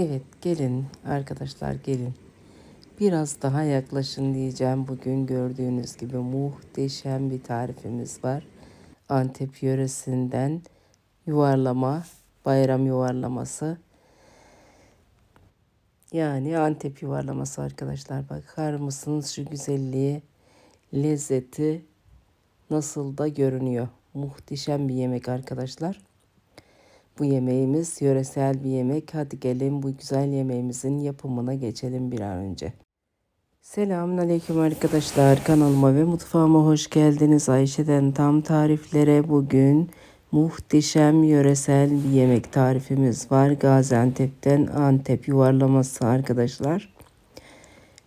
Evet gelin arkadaşlar gelin. Biraz daha yaklaşın diyeceğim. Bugün gördüğünüz gibi muhteşem bir tarifimiz var. Antep yöresinden yuvarlama, bayram yuvarlaması. Yani Antep yuvarlaması arkadaşlar. Bakar mısınız şu güzelliği, lezzeti nasıl da görünüyor. Muhteşem bir yemek arkadaşlar. Bu yemeğimiz yöresel bir yemek. Hadi gelin bu güzel yemeğimizin yapımına geçelim bir an önce. Selamünaleyküm arkadaşlar. Kanalıma ve mutfağıma hoş geldiniz. Ayşe'den tam tariflere bugün muhteşem yöresel bir yemek tarifimiz var. Gaziantep'ten Antep yuvarlaması arkadaşlar.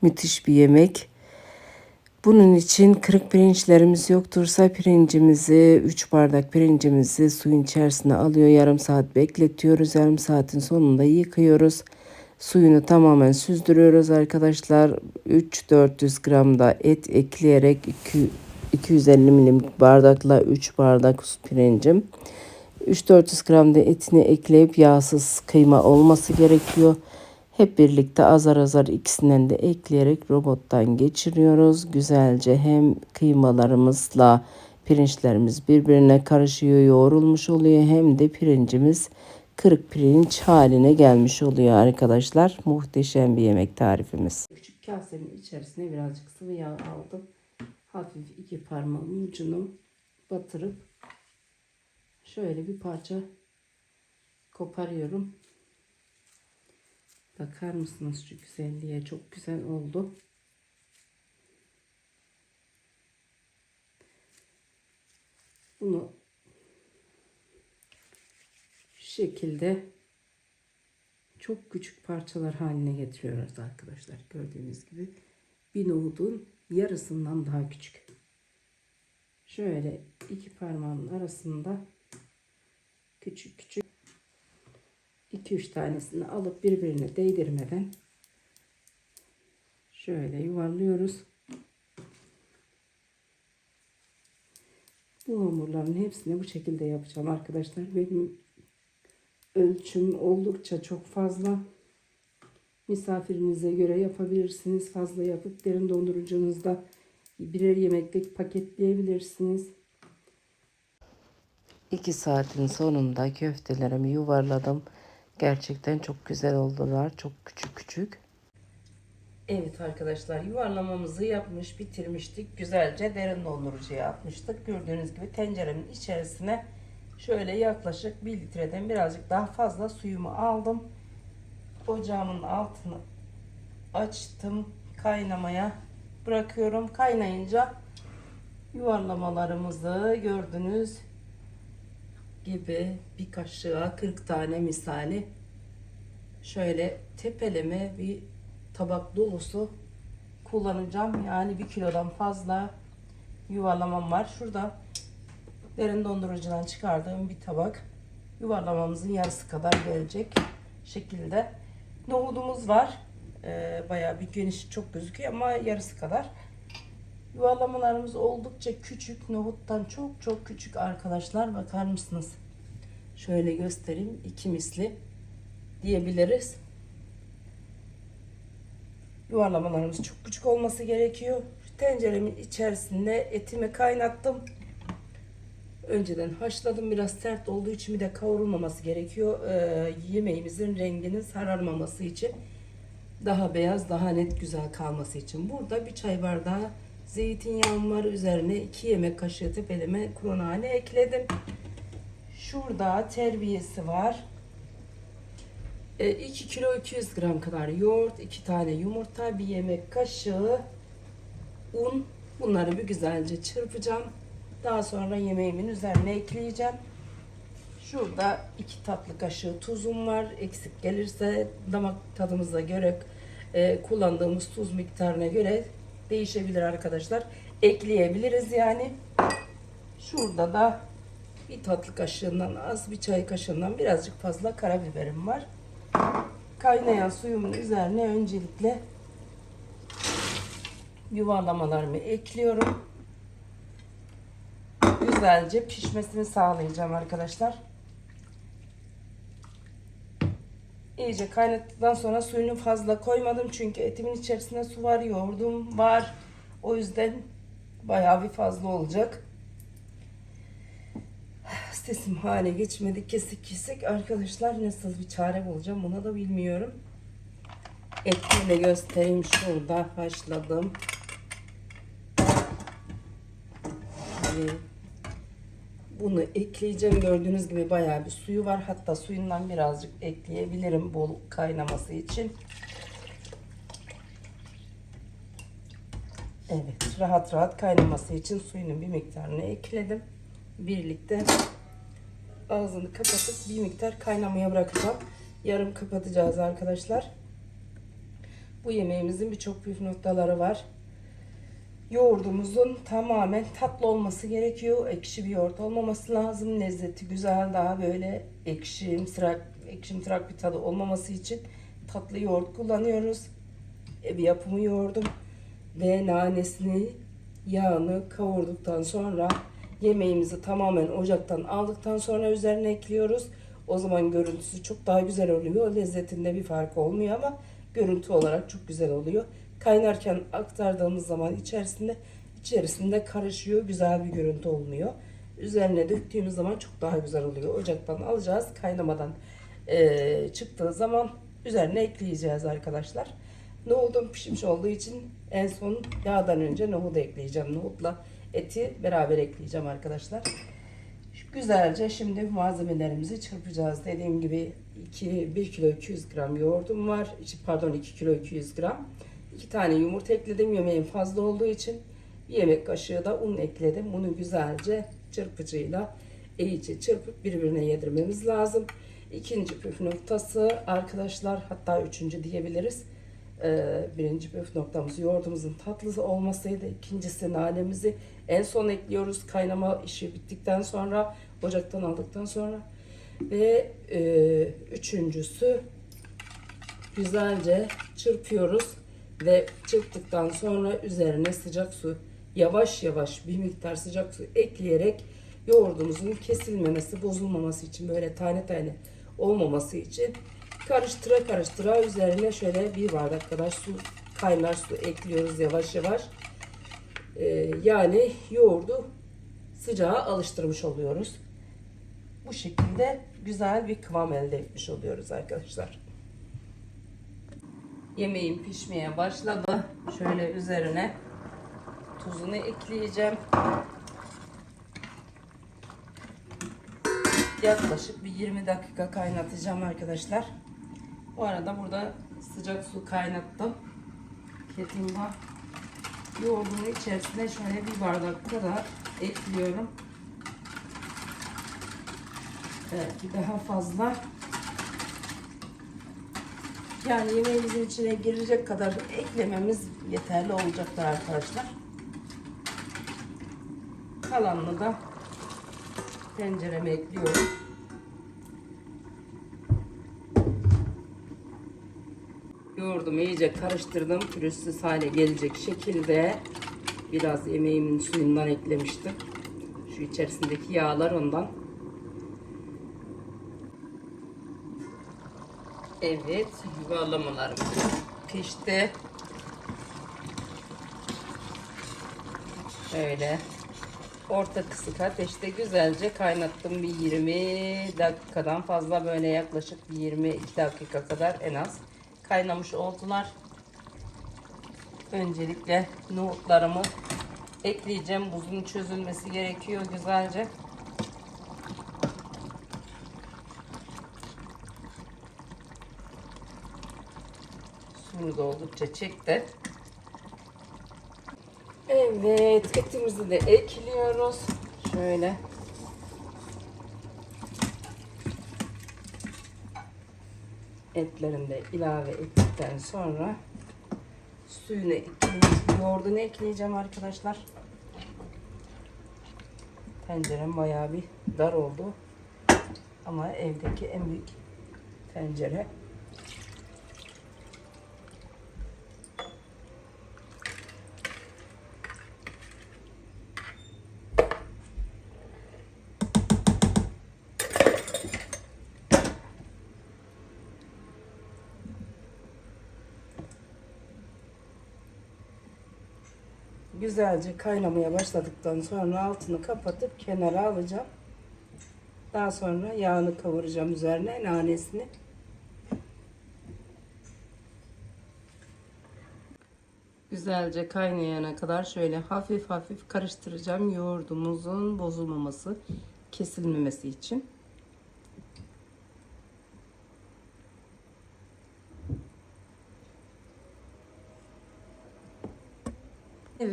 Müthiş bir yemek. Bunun için kırık pirinçlerimiz yoktursa pirincimizi 3 bardak pirincimizi suyun içerisine alıyor. Yarım saat bekletiyoruz. Yarım saatin sonunda yıkıyoruz. Suyunu tamamen süzdürüyoruz arkadaşlar. 3-400 gram da et ekleyerek 2, 250 milim bardakla 3 bardak pirincim. 3-400 gram da etini ekleyip yağsız kıyma olması gerekiyor. Hep birlikte azar azar ikisinden de ekleyerek robottan geçiriyoruz. Güzelce hem kıymalarımızla pirinçlerimiz birbirine karışıyor, yoğrulmuş oluyor. Hem de pirincimiz kırık pirinç haline gelmiş oluyor arkadaşlar. Muhteşem bir yemek tarifimiz. Küçük kasenin içerisine birazcık sıvı yağ aldım. Hafif iki parmağımın ucunu batırıp şöyle bir parça koparıyorum. Bakar mısınız şu güzelliğe? Çok güzel oldu. Bunu şu şekilde çok küçük parçalar haline getiriyoruz arkadaşlar. Gördüğünüz gibi bir nohudun yarısından daha küçük. Şöyle iki parmağın arasında küçük küçük 2-3 tanesini alıp birbirine değdirmeden şöyle yuvarlıyoruz. Bu hamurların hepsini bu şekilde yapacağım arkadaşlar. Benim ölçüm oldukça çok fazla. Misafirinize göre yapabilirsiniz. Fazla yapıp derin dondurucunuzda birer yemeklik paketleyebilirsiniz. 2 saatin sonunda köftelerimi yuvarladım. Gerçekten çok güzel oldular. Çok küçük küçük. Evet arkadaşlar yuvarlamamızı yapmış bitirmiştik. Güzelce derin dondurucuya atmıştık. Gördüğünüz gibi tenceremin içerisine şöyle yaklaşık 1 litreden birazcık daha fazla suyumu aldım. Ocağımın altını açtım. Kaynamaya bırakıyorum. Kaynayınca yuvarlamalarımızı gördünüz gibi bir kaşığa 40 tane misali şöyle tepeleme bir tabak dolusu kullanacağım. Yani bir kilodan fazla yuvarlamam var. Şurada derin dondurucudan çıkardığım bir tabak yuvarlamamızın yarısı kadar gelecek şekilde. Nohudumuz var. Ee, bayağı bir geniş çok gözüküyor ama yarısı kadar. Yuvarlamalarımız oldukça küçük. Nohuttan çok çok küçük arkadaşlar. Bakar mısınız? Şöyle göstereyim. iki misli diyebiliriz. Yuvarlamalarımız çok küçük olması gerekiyor. Tenceremin içerisinde etimi kaynattım. Önceden haşladım. Biraz sert olduğu için bir de kavrulmaması gerekiyor. Ee, yemeğimizin renginin sararmaması için. Daha beyaz, daha net güzel kalması için. Burada bir çay bardağı zeytinyağım var. Üzerine 2 yemek kaşığı tepeleme kuru ekledim. Şurada terbiyesi var. 2 e, kilo 200 gram kadar yoğurt, 2 tane yumurta, bir yemek kaşığı un. Bunları bir güzelce çırpacağım. Daha sonra yemeğimin üzerine ekleyeceğim. Şurada 2 tatlı kaşığı tuzum var. Eksik gelirse damak tadımıza göre e, kullandığımız tuz miktarına göre değişebilir arkadaşlar. Ekleyebiliriz yani. Şurada da bir tatlı kaşığından az bir çay kaşığından birazcık fazla karabiberim var. Kaynayan suyumun üzerine öncelikle yuvarlamalarımı ekliyorum. Güzelce pişmesini sağlayacağım arkadaşlar. İyice kaynattıktan sonra suyunu fazla koymadım çünkü etimin içerisinde su var, yoğurdum var. O yüzden bayağı bir fazla olacak. Sesim hale geçmedi kesik kesik. Arkadaşlar nasıl bir çare bulacağım bunu da bilmiyorum. Etini de göstereyim şurada haşladım. Ve bunu ekleyeceğim. Gördüğünüz gibi bayağı bir suyu var. Hatta suyundan birazcık ekleyebilirim bol kaynaması için. Evet, rahat rahat kaynaması için suyunun bir miktarını ekledim. Birlikte ağzını kapatıp bir miktar kaynamaya bırakacağım. Yarım kapatacağız arkadaşlar. Bu yemeğimizin birçok püf noktaları var. Yoğurdumuzun tamamen tatlı olması gerekiyor. Ekşi bir yoğurt olmaması lazım. Lezzeti güzel daha böyle ekşimtırak, ekşimtırak bir tadı olmaması için tatlı yoğurt kullanıyoruz. Ev yapımı yoğurdum ve nanesini yağını kavurduktan sonra yemeğimizi tamamen ocaktan aldıktan sonra üzerine ekliyoruz. O zaman görüntüsü çok daha güzel oluyor. Lezzetinde bir fark olmuyor ama görüntü olarak çok güzel oluyor. Kaynarken aktardığımız zaman içerisinde içerisinde karışıyor. Güzel bir görüntü olmuyor. Üzerine döktüğümüz zaman çok daha güzel oluyor. Ocaktan alacağız. Kaynamadan eee, çıktığı zaman üzerine ekleyeceğiz arkadaşlar. Nohudum pişmiş olduğu için en son yağdan önce nohudu ekleyeceğim. Nohutla eti beraber ekleyeceğim arkadaşlar. Güzelce şimdi malzemelerimizi çırpacağız. Dediğim gibi 2, 1 kilo 200 gram yoğurdum var. Pardon 2 kilo 200 gram. 2 tane yumurta ekledim. Yemeğim fazla olduğu için bir yemek kaşığı da un ekledim. Bunu güzelce çırpıcıyla iyice çırpıp birbirine yedirmemiz lazım. İkinci püf noktası arkadaşlar hatta üçüncü diyebiliriz. Ee, birinci püf noktamız yoğurdumuzun tatlı olmasıydı. İkincisi nanemizi en son ekliyoruz. Kaynama işi bittikten sonra ocaktan aldıktan sonra ve e, üçüncüsü güzelce çırpıyoruz ve çırptıktan sonra üzerine sıcak su yavaş yavaş bir miktar sıcak su ekleyerek yoğurdumuzun kesilmemesi, bozulmaması için böyle tane tane olmaması için karıştıra karıştıra üzerine şöyle bir bardak kadar su kaynar su ekliyoruz yavaş yavaş. Ee, yani yoğurdu sıcağa alıştırmış oluyoruz. Bu şekilde güzel bir kıvam elde etmiş oluyoruz arkadaşlar. Yemeğim pişmeye başladı. Şöyle üzerine tuzunu ekleyeceğim. Yaklaşık bir 20 dakika kaynatacağım arkadaşlar. Bu arada burada sıcak su kaynattım. Kettle'da yoğurdumun içerisine şöyle bir bardak kadar ekliyorum. Belki daha fazla. Yani yemeğimizin içine girecek kadar eklememiz yeterli olacaktır arkadaşlar. Kalanını da tencereme ekliyorum. Yoğurdumu iyice karıştırdım. Pürüzsüz hale gelecek şekilde biraz yemeğimin suyundan eklemiştim. Şu içerisindeki yağlar ondan. Evet, yuvarlamalarım pişti. Öyle. Orta kısık ateşte güzelce kaynattım bir 20 dakikadan fazla böyle yaklaşık bir 22 dakika kadar en az kaynamış oldular. Öncelikle nohutlarımı ekleyeceğim. Buzun çözülmesi gerekiyor güzelce. Da oldukça çekti. Evet, etimizi de ekliyoruz. Şöyle. Etlerini de ilave ettikten sonra suyunu ekleyeceğim. Yoğurdunu ekleyeceğim arkadaşlar. Tencerem bayağı bir dar oldu. Ama evdeki en büyük tencere. Güzelce kaynamaya başladıktan sonra altını kapatıp kenara alacağım. Daha sonra yağını kavuracağım üzerine nanesini. Güzelce kaynayana kadar şöyle hafif hafif karıştıracağım yoğurdumuzun bozulmaması, kesilmemesi için.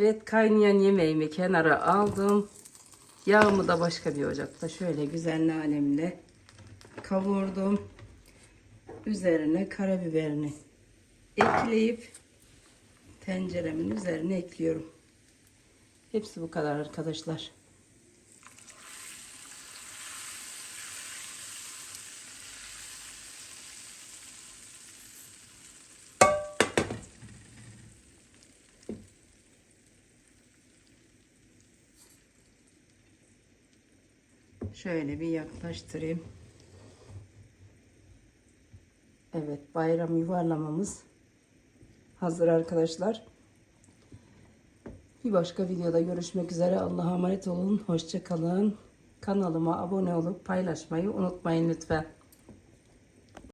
Evet kaynayan yemeğimi kenara aldım. Yağımı da başka bir ocakta şöyle güzel nanemle kavurdum. Üzerine karabiberini ekleyip tenceremin üzerine ekliyorum. Hepsi bu kadar arkadaşlar. Şöyle bir yaklaştırayım. Evet bayram yuvarlamamız hazır arkadaşlar. Bir başka videoda görüşmek üzere. Allah'a emanet olun. Hoşça kalın. Kanalıma abone olup paylaşmayı unutmayın lütfen.